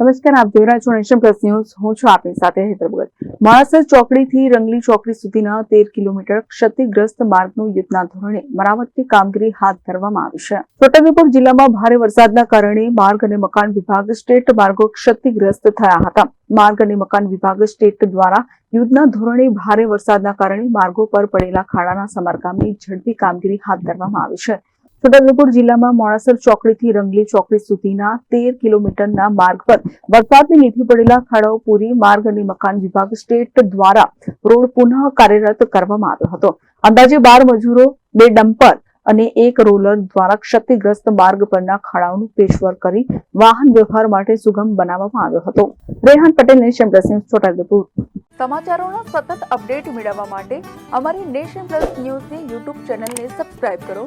નમસ્કાર, આપ જોઈ રહ્યા છો નેશન પ્લસ ન્યૂઝ. હું છું આપની સાથે હેતર માણસર ચોકડીથી રંગલી ચોકડી સુધીના તેર કિલોમીટર ક્ષતિગ્રસ્ત માર્ગનું યુદ્ધના ધોરણે મરામતની કામગીરી હાથ ધરવામાં આવી છે. છોટાઉદેપુર જિલ્લામાં ભારે વરસાદના કારણે માર્ગ અને મકાન વિભાગ સ્ટેટ માર્ગો ક્ષતિગ્રસ્ત થયા હતા. માર્ગ અને મકાન વિભાગ સ્ટેટ દ્વારા યુદ્ધના ધોરણે ભારે વરસાદના કારણે માર્ગો પર પડેલા ખાડાના સમારકામની ઝડપી કામગીરી હાથ ધરવામાં આવી છે. છોટાઉદેપુર જિલ્લામાં મોડાસર ચોકડીથી રંગલી ચોકડી સુધીના તેર કિલોમીટરના માર્ગ પર વરસાદને લીધે પડેલા ખાડાઓ પૂરી માર્ગ અને મકાન વિભાગ સ્ટેટ દ્વારા રોડ પુનઃ કાર્યરત કરવામાં આવ્યો હતો. અંદાજે બાર મજૂરો, બે ડમ્પર અને એક રોલર દ્વારા ક્ષતિગ્રસ્ત માર્ગ પરના ખાડાઓનું પેચવર્ક કરી વાહન વ્યવહાર માટે સુગમ બનાવવામાં આવ્યો હતો. Rehan Patel, nation plus news સમાચારોના સતત અપડેટ મેળવવા માટે અમારી નેશન પ્લસ ન્યૂઝની યુટ્યુબ ચેનલને સબસ્ક્રાઇબ કરો.